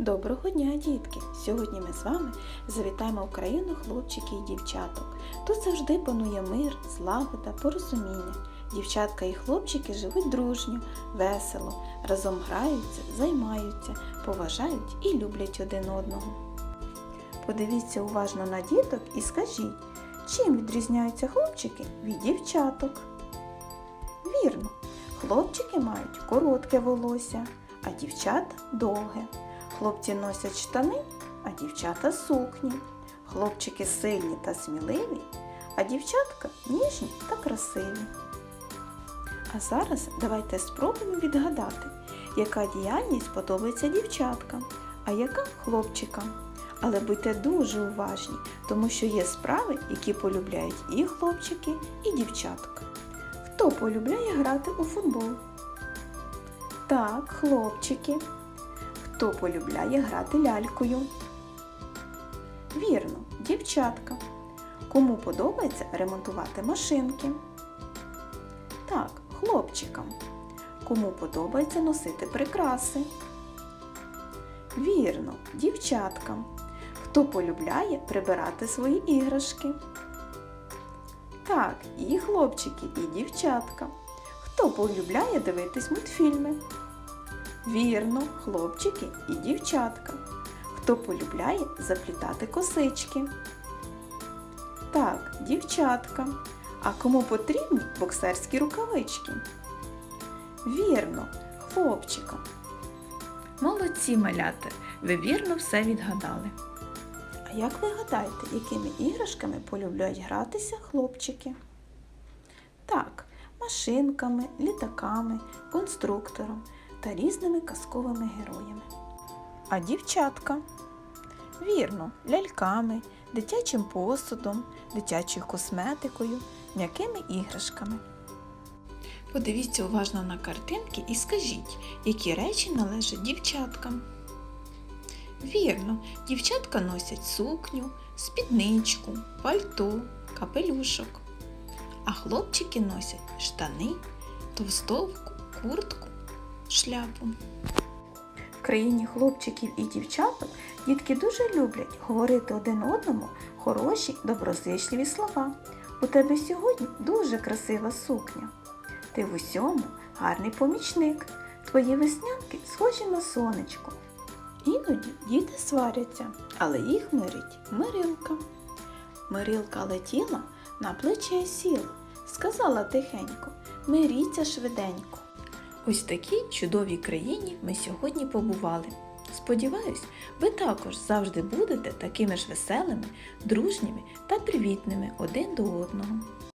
Доброго дня, дітки! Сьогодні ми з вами завітаємо в країну хлопчиків і дівчаток. Тут завжди панує мир, злагода, порозуміння. Дівчатка і хлопчики живуть дружньо, весело, разом граються, займаються, поважають і люблять один одного. Подивіться уважно на діток і скажіть, чим відрізняються хлопчики від дівчаток? Вірно, хлопчики мають коротке волосся, а дівчата довге. Хлопці носять штани, а дівчата сукні. Хлопчики сильні та сміливі, а дівчатка ніжні та красиві. А зараз давайте спробуємо відгадати, яка діяльність подобається дівчаткам, а яка хлопчикам. Але будьте дуже уважні, тому що є справи, які полюбляють і хлопчики, і дівчатка. Хто полюбляє грати у футбол? Так, хлопчики. Хто полюбляє грати лялькою? Вірно, дівчатка. Кому подобається ремонтувати машинки? Так, хлопчикам. Кому подобається носити прикраси? Вірно, дівчаткам. Хто полюбляє прибирати свої іграшки? Так, і хлопчики, і дівчатка. Хто полюбляє дивитись мультфільми? Вірно, хлопчики і дівчатка. Хто полюбляє заплітати косички? Так, дівчатка. А кому потрібні боксерські рукавички? Вірно, хлопчикам. Молодці малята, ви вірно все відгадали. А як ви гадаєте, якими іграшками полюбляють гратися хлопчики? Так, машинками, літаками, конструктором та різними казковими героями. А дівчатка? Вірно, ляльками, дитячим посудом, дитячою косметикою, м'якими іграшками. Подивіться уважно на картинки і скажіть, які речі належать дівчаткам. Вірно, дівчатка носять сукню, спідничку, пальто, капелюшок. А хлопчики носять штани, товстовку, куртку, шляпу. В країні хлопчиків і дівчаток дітки дуже люблять говорити один одному хороші, доброзичливі слова. У тебе сьогодні дуже красива сукня. Ти в усьому гарний помічник. Твої веснянки схожі на сонечко. Іноді діти сваряться, але їх мирить мирилка. Мирилка летіла, на плече сіла, сказала тихенько, миріться швиденько. Ось такій чудовій країні ми сьогодні побували. Сподіваюсь, ви також завжди будете такими ж веселими, дружніми та привітними один до одного.